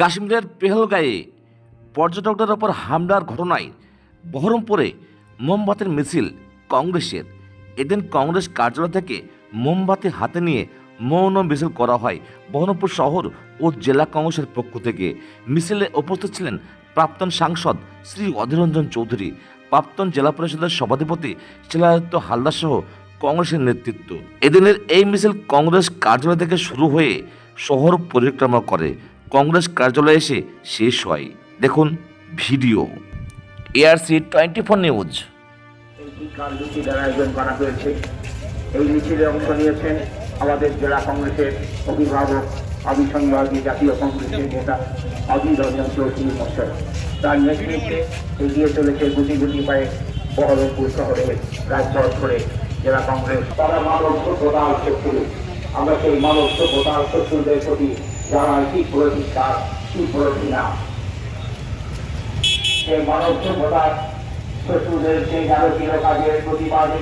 কাশ্মীরের পেহলগাঁয়ে পর্যটকদের ওপর হামলার ঘটনায় বহরমপুরে মোমবাতির মিছিল কংগ্রেসের। এদিন কংগ্রেস কার্যালয় থেকে মোমবাতি হাতে নিয়ে মৌন মিছিল করা হয় বহরমপুর শহর ও জেলা কংগ্রেসের পক্ষ থেকে। মিছিলে উপস্থিত ছিলেন প্রাক্তন সাংসদ শ্রী অধীররঞ্জন চৌধুরী, প্রাক্তন জেলা পরিষদের সভাধিপতি শিলাদিত্য হালদার সহ কংগ্রেসের নেতৃত্ব। এদিনের এই মিছিল কংগ্রেস কার্যালয় থেকে শুরু হয়ে শহর পরিক্রমা করে। কংগ্রেস কার্যালয়ে এসে শেষ হয়। দেখুন video. ARC twenty four news. এই কার্যসূচির আয়োজন করা হয়েছে এই মিছিলে অংশ নিয়েছেন আমাদের জেলা কংগ্রেসের অভিভাবক অবিসংবাদী জাতীয় কংগ্রেসের নেতা অধীর রঞ্জন চৌধুরী মশাই তার নেতৃত্বে এগিয়ে চলেছে গুটি গুটি পায়ে বহরমপুর শহরে রাজপথ ধরে জেলা কংগ্রেস। তারা মানব সভ্যতার শত্রু। আমরা সেই মানব শত্রুদের প্রতি যারা কি করেছি তার কি করেছি না সেই মানব সভ্যতার শত্রুদের সেই নারকীয় কাজের প্রতিবাদে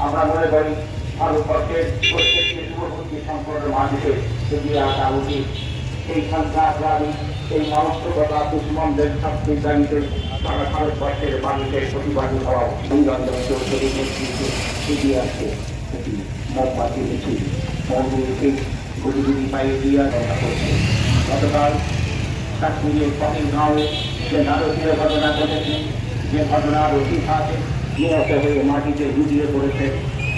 আমরা মনে করি ভারতবর্ষের প্রত্যেকটি যুবশক্তি সম্পন্ন মানুষের এগিয়ে আসা উচিত সেই সন্ত্রাসবাদী সেই মানসিকতা দুশ্মনদের শাস্তির দাবিতে সারা ভারতবর্ষের মানুষের প্রতিবাদী হওয়া এই রঞ্জন চৌধুরীর নেতৃত্বে এগিয়ে আসছে এটি মোমবাতি মিছিল মৌনী মিছিল গুলি গুলি পায়ে এগিয়ে আসা করছে। গতকাল কাশ্মীরের পহেলগাঁওয়ে যে নারকীয় ঘটনা ঘটেছে, যে ঘটনার ইতিহাসে নিহত হয়ে মাটিতে ডুবিয়ে পড়েছে,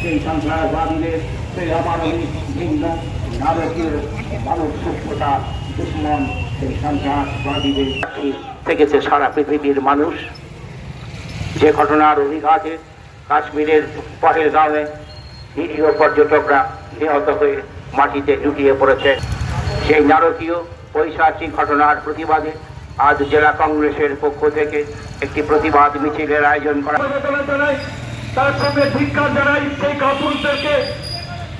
সেই সন্ত্রাসবাদীদের, সেই অমানবিক ভিন্ন নারকীয় মানব সভ্যতা দুশ্মন, সেই সন্ত্রাসবাদীদের থেকেছে সারা পৃথিবীর মানুষ। যে ঘটনার অভিঘাতে কাশ্মীরের পহেলগাঁওয়ে নিরীহ পর্যটকরা নিহত হয়ে মাটিতে লুটিয়ে পড়েছে। সেই নারকীয় পৈশাচিক ঘটনার প্রতিবাদে আজ জেলা কংগ্রেসের পক্ষ থেকে একটি প্রতিবাদ মিছিলের আয়োজন করা তার সঙ্গে ধিক্কার জানাই সেই কাপুরদেরকে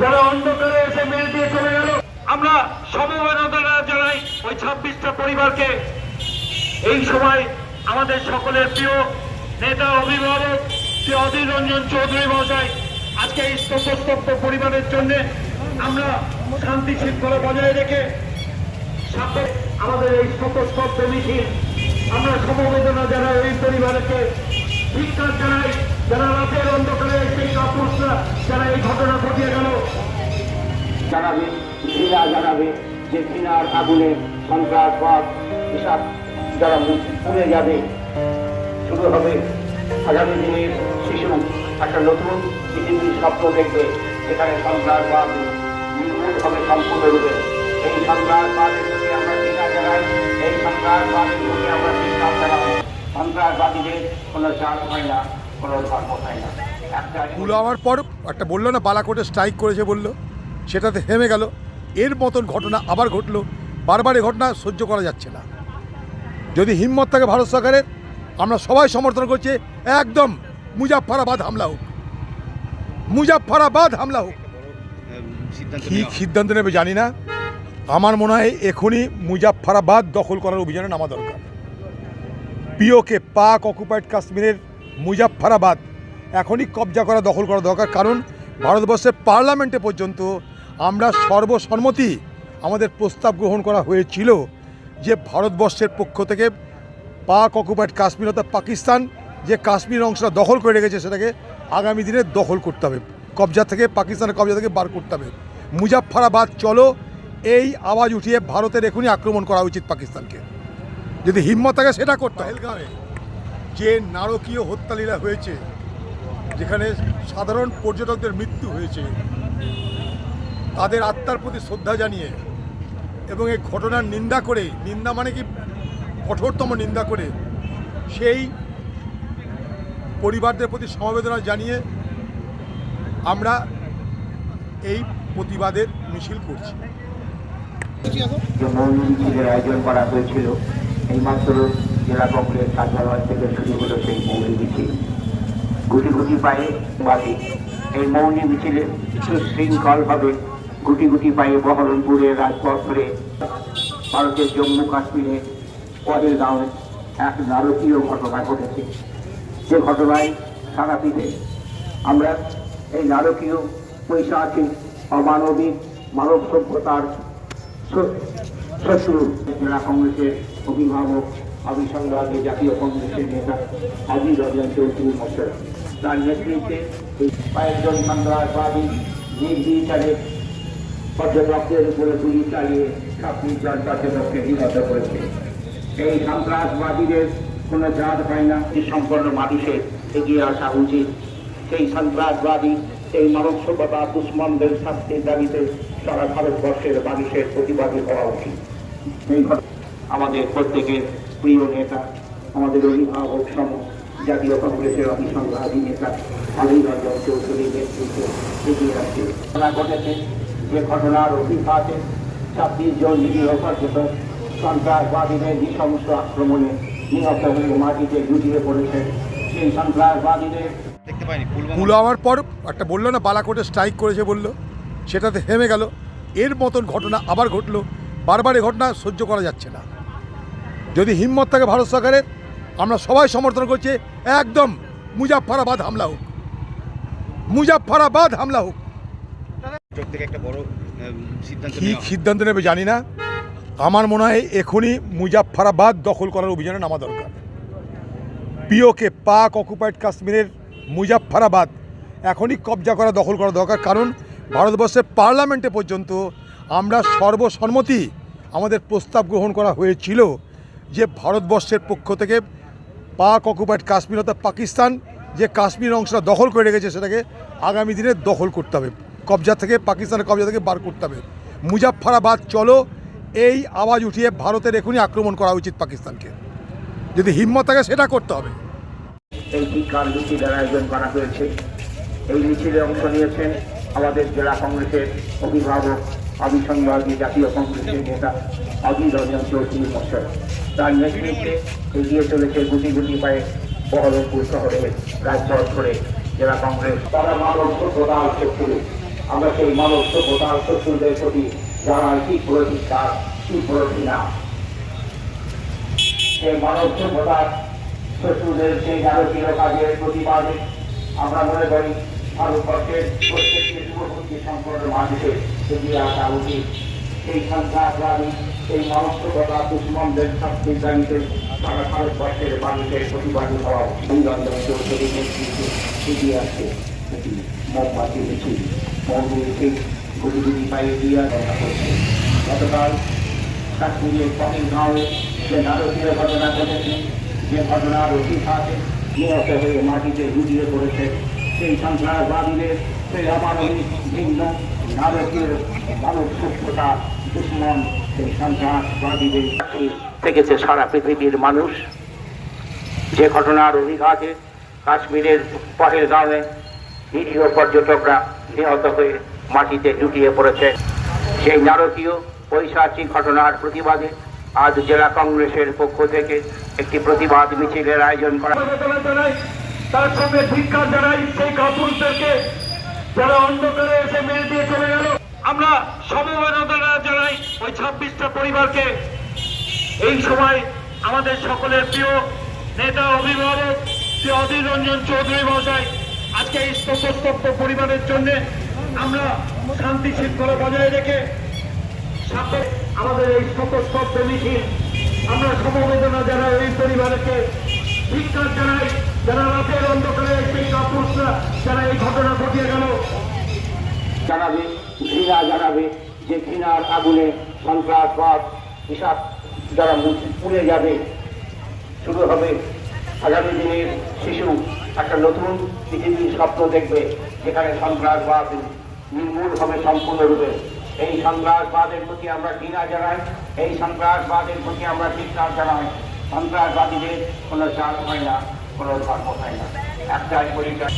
যারা অন্ধকারে এসে মেল দিয়ে চলে গেল। আমরা সমবেদনা জানাই ওই ছাব্বিশটা পরিবারকে। এই সময় আমাদের সকলের প্রিয় নেতা, অভিভাবক শ্রী অধীর রঞ্জন চৌধুরী মহাশয় আজকে এই স্তব্ধ পরিবারের জন্য আমরা শান্তি শৃঙ্খলা বজায় রেখে সাথে আমাদের এই শতস্তব্ধ মিছিল, আমরা সমবেদনা জানাই এই পরিবারকে, ধিক্কার জানাই, যারা রাতের অন্ধকারে সেই কাপুররা যারা এই ঘটনা ঘটিয়ে গেল। জানাবে, ঘৃণা জানাবে, যে ঘৃণার আগুনে সন্ত্রাসবাদ এসব যারা পুড়ে যাবে। শুরু হবে আগামী দিনের শিশু একটা নতুন পৃথিবীর স্বপ্ন দেখবে, যেখানে সন্ত্রাসবাদ নির্মূল হবে সম্পূর্ণরূপে এই সন্ত্রাসবাদের প্রতি আমরা টিকা জানাই, এই সন্ত্রাসবাদের প্রতি আমরা টিকা জানাই। সন্ত্রাসবাদীদের কোনো জাত হয় না, কোনো ধর্ম হয় না। একটা পুলওয়ামার পর একটা বলল না, বালাকোটে স্ট্রাইক করেছে বলল। সেটাতে হেমে গেল। এর মতন ঘটনা আবার ঘটলো। বারবার এই ঘটনা সহ্য করা যাচ্ছে না। যদি হিম্মত থাকে ভারত সরকারের, আমরা সবাই সমর্থন করছি, একদম। মুজাফফরাবাদ হামলা হোক। মুজাফফরাবাদ হামলা হোক। কি সিদ্ধান্ত নেবে, জানি না। আমার মনে হয় এখনই মুজাফফরাবাদ দখল করার অভিযানে নামা দরকার। পিওকে পাক অকুপাইড কাশ্মীরের মুজাফফরাবাদ এখনই কবজা করা, দখল করা দরকার। কারণ ভারতবর্ষের পার্লামেন্টে পর্যন্ত আমরা সর্বসম্মতি আমাদের প্রস্তাব গ্রহণ করা হয়েছিল যে ভারতবর্ষের পক্ষ থেকে পাক অকুপাইড কাশ্মীর অর্থাৎ পাকিস্তান যে কাশ্মীর অংশটা দখল করে রেখেছে সেটাকে আগামী দিনে দখল করতে হবে। কবজা থেকে, পাকিস্তানের কবজা থেকে বার করতে হবে। মুজাফফরাবাদ, চলো, এই আওয়াজ উঠিয়ে ভারতের এখনই আক্রমণ করা উচিত পাকিস্তানকে। যদি হিম্মত থাকে সেটা করতে হবে। যে নারকীয় হত্যালীলা হয়েছে, যেখানে সাধারণ পর্যটকদের মৃত্যু হয়েছে, তাদের আত্মার প্রতি শ্রদ্ধা জানিয়ে এবং এই ঘটনার নিন্দা করে, নিন্দা মানে কি? কঠোরতম নিন্দা করে, সেই পরিবারদের প্রতি সমবেদনা জানিয়ে আমরা এই প্রতিবাদের মিছিল করছি। যে মৌনী মিছিলের আয়োজন করা হয়েছিল এইমাত্র জেলা কংগ্রেস কার্যালয় থেকে শুরু হলো সেই মৌনী মিছিল। গুটি গুটি পায়ে বাদে এই মৌনী মিছিলে সুশৃঙ্খলভাবে গুটি গুটি পায়ে বহরমপুরের রাজপথ ধরে ভারতের জম্মু কাশ্মীরে পহেলগাঁওয়ে এক নারকীয় ঘটনা ঘটেছে। যে ঘটনায় সারা পৃথিবী আমরা এই নারকীয় পৈশাচিক, অমানবিক মানব সভ্যতার শত্রু জেলা কংগ্রেসের অভিভাবক অভিসংবাদী জাতীয় কংগ্রেসের নেতা অধীর রঞ্জন চৌধুরী মশাই। তার নেতৃত্বে কয়েকজন সন্ত্রাসবাদী নির্বিচারে পর্যটকদের উপরে গুলি চালিয়ে ছাব্বিশ জন পর্যটককে নিহত করেছে। এই সন্ত্রাসবাদীদের কোনো জাত হয় না এই সম্পন্ন মানুষের এগিয়ে আসা উচিত। সেই সন্ত্রাসবাদী, সেই মানব সভ্যতা দুশ্মনদের শাস্তির দাবিতে সারা ভারতবর্ষের মানুষের প্রতিবাদী হওয়া উচিত। আমাদের প্রত্যেকের প্রিয় নেতা, আমাদের অভিভাবক সম জাতীয় কংগ্রেসের অভিসংবাদী নেতা অনিল রঞ্জন চৌধুরীর নেতৃত্বে এগিয়ে আসছে। ঘটনা ঘটেছে, যে ঘটনার অভিঘাতে ছাব্বিশ জন নিরীহ পর্যটক সন্ত্রাসবাদীদের সমস্ত আক্রমণে নিহত হয়ে মাটিতে লুটিয়ে পড়েছে সেই সন্ত্রাসবাদীদের দেখতে পাইনি পুলবামা পুলওয়ামার পর একটা বলল না বালাকোটে স্ট্রাইক করেছে বলল। সেটাতে হেমে গেল। এর মতন ঘটনা আবার ঘটলো। বারবার এই ঘটনা সহ্য করা যাচ্ছে না। যদি হিম্মত থাকে ভারত সরকারের আমরা সবাই সমর্থন করছি একদম মুজাফফরাবাদ হামলা হোক। মুজাফফরাবাদ হামলা হোক। সিদ্ধান্ত নেবে জানি না। আমার মনে হয় এখনই মুজাফফরাবাদ দখল করার অভিযানে নামা দরকার। পিওকে পাক অকুপাইড কাশ্মীরের মুজাফফরাবাদ এখনই কবজা করা, দখল করা দরকার। কারণ ভারতবর্ষের পার্লামেন্টে পর্যন্ত আমরা সর্বসম্মতি আমাদের প্রস্তাব গ্রহণ করা হয়েছিল যে ভারতবর্ষের পক্ষ থেকে পাক অকুপাইড কাশ্মীর অর্থাৎ পাকিস্তান যে কাশ্মীর অংশটা দখল করে রেখেছে, সেটাকে আগামী দিনে দখল করতে হবে। কবজা থেকে, পাকিস্তানের কবজা থেকে বার করতে হবে। মুজাফফরাবাদ, চলো এই আওয়াজ উঠিয়ে ভারতের এখনই আক্রমণ করা উচিত পাকিস্তানকে। যদি হিম্মত থাকে সেটা করতে হবে। এই টিকার মিছিলের আয়োজন করা হয়েছে। এই মিছিলে অংশ নিয়েছেন আমাদের জেলা কংগ্রেসের অভিভাবক অভিসংবাদী জাতীয় কংগ্রেসের নেতা অধীর রঞ্জন চৌধুরী মশাই তার নেতৃত্বে এগিয়ে চলেছে গুটি গুটি পায়ে বহরমপুর শহরে রাজপথ ধরে জেলা কংগ্রেস। তারা মানব সভ্যতার শত্রু। আমরা সেই মানব সভ্যতার শত্রুদের প্রতি যারা কি প্রতিষ্ঠা কি প্রতিনা সেই মানব সভ্যতার শত্রুদের সেই নারকীয় কাজের প্রতিবাদে আমরা মনে করি, ভারতবর্ষের প্রত্যেকটি যুবপন্থী সম্পন্ন মানুষের এগিয়ে আসা উচিত। এই সন্ত্রাসবাদী, এই মানব সভ্যতা দুশ্মনদের শাস্তির দাবিতে সারা ভারতবর্ষের মানুষের প্রতিবাদী হওয়া মোমবাতি মিছিল মৌন আসা করছে গতকাল কাশ্মীরের পহেলগাঁওয়ে যে ঘটনা ঘটেছে যে ঘটনার অভিঘাতে নিহত হয়ে মাটিতে সভ্যতা দুশ্মন থেকেছে সারা পৃথিবীর মানুষ। যে ঘটনার অভিঘাতে কাশ্মীরের পহেলগাঁওয়ে নিরীহ পর্যটকরা নিহত হয়ে মাটিতে লুটিয়ে পড়েছে। সেই নারকীয় পৈশাচিক ঘটনার প্রতিবাদে আজ জেলা কংগ্রেসের পক্ষ থেকে একটি প্রতিবাদ মিছিলের আয়োজন করা তার সঙ্গে জানাই সেই যারা অন্ধকারে এসে মেরে দিয়ে চলে গেল। আমরা সমবেদনা জানাই ওই ছাব্বিশটা পরিবারকে। এই সময় আমাদের সকলের প্রিয় নেতা অভিভাবক শ্রী অধীর রঞ্জন চৌধুরী মহাশয় আজকে এই পরিবারের জন্য আমরা শান্তি শৃঙ্খলা বজায় রেখে সাথে আমাদের এই শতস্তব্ধ মিছিল, আমরা সমবেদনা জানাই এই পরিবারকে, ধিক্কার জানাই, যারা রাতের অন্ধকারে সেই কাপুররা যারা এই ঘটনা ঘটিয়ে গেল। জানাবে, ঘৃণা জানাবে যে ঘৃণার আগুনে সন্ত্রাসবাদ হিসাব যারা পুড়ে যাবে। শুরু হবে আগামী দিনের একটা নতুন পৃথিবীর স্বপ্ন দেখবে, যেখানে সন্ত্রাসবাদ নির্মূল হবে সম্পূর্ণরূপে। এই সন্ত্রাসবাদের প্রতি আমরা ঘৃণা জানাই, এই সন্ত্রাসবাদের প্রতি আমরা চিৎকার জানাই। সন্ত্রাসবাদীদের কোনো জাত হয় না, কোনো ধর্ম হয় না। একটাই পরিচয়।